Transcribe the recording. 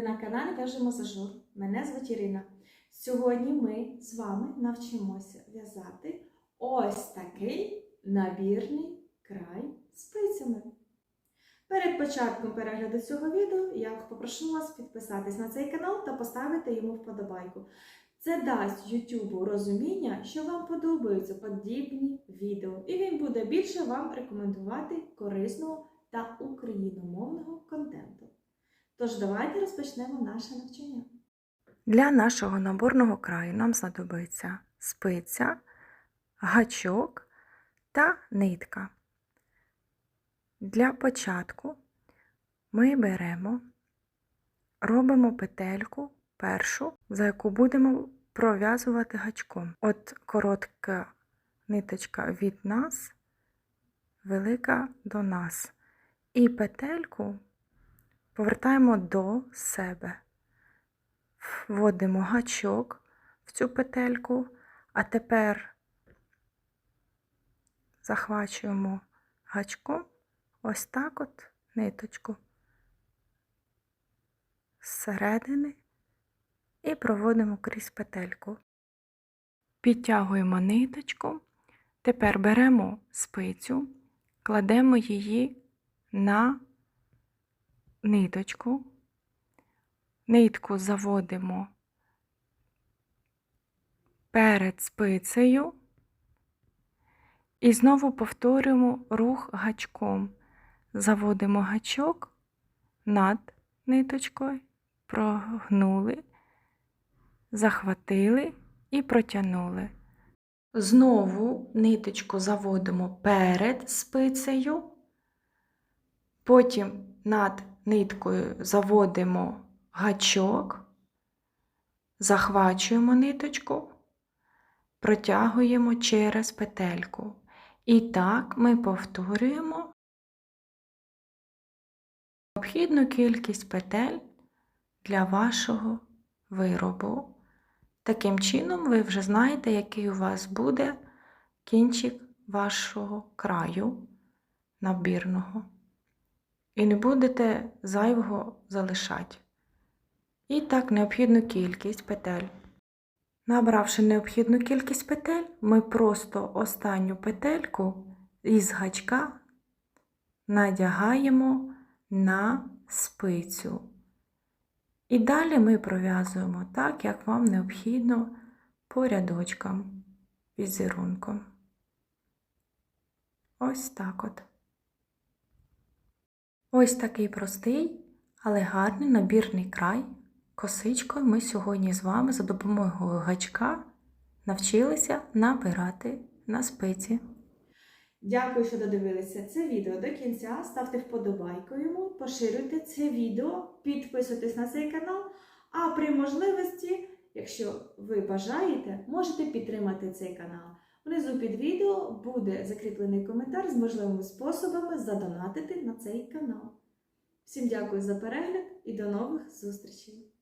Ви на каналі В'яжемо Зажур. Мене звуть Ірина. Сьогодні ми з вами навчимося в'язати ось такий набірний край спицями. Перед початком перегляду цього відео я попрошу вас підписатись на цей канал та поставити йому вподобайку. Це дасть YouTube розуміння, що вам подобаються подібні відео, і він буде більше вам рекомендувати корисного та україномовного контенту. Тож давайте розпочнемо наше навчання. Для нашого наборного краю нам знадобиться спиця, гачок та нитка. Для початку ми беремо, робимо петельку першу, за яку будемо пров'язувати гачком. От коротка ниточка від нас, велика до нас. І петельку повертаємо до себе. Вводимо гачок в цю петельку, а тепер захвачуємо гачком ось так от ниточку зсередини і проводимо крізь петельку. Підтягуємо ниточку, тепер беремо спицю, кладемо її на ниточку, нитку заводимо перед спицею і знову повторюємо рух гачком. Заводимо гачок над ниточкою, прогнули, захватили і протягнули. Знову ниточку заводимо перед спицею, потім над ниткою заводимо гачок, захвачуємо ниточку, протягуємо через петельку. І так ми повторюємо необхідну кількість петель для вашого виробу. Таким чином, ви вже знаєте, який у вас буде кінчик вашого краю набірного. І не будете зайвого залишати. І так, необхідну кількість петель. Набравши необхідну кількість петель, ми просто останню петельку із гачка надягаємо на спицю. І далі ми пров'язуємо так, як вам необхідно по рядочкам візерунком. Ось так от. Ось такий простий, але гарний набірний край. Косичкою ми сьогодні з вами за допомогою гачка навчилися набирати на спиці. Дякую, що додивилися це відео до кінця. Ставте вподобайку йому, поширюйте це відео, підписуйтесь на цей канал. А при можливості, якщо ви бажаєте, можете підтримати цей канал. Внизу під відео буде закріплений коментар з можливими способами задонатити на цей канал. Всім дякую за перегляд і до нових зустрічей!